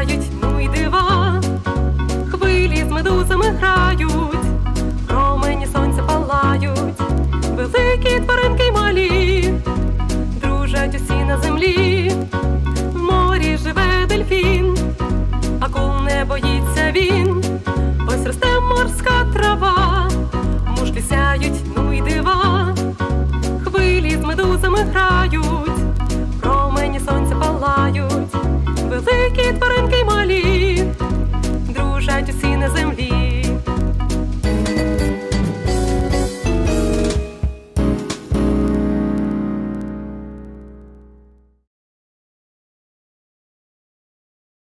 грають, ну й дива, хвилі з медузами грають, промені сонця палають, великі тваринки й малі, дружать усі на землі, в морі живе дельфін, акул не боїться він, ось росте морська трава, мушлі сяють, ну й дива, хвилі з медузами грають. Сонця палають, великі тварини.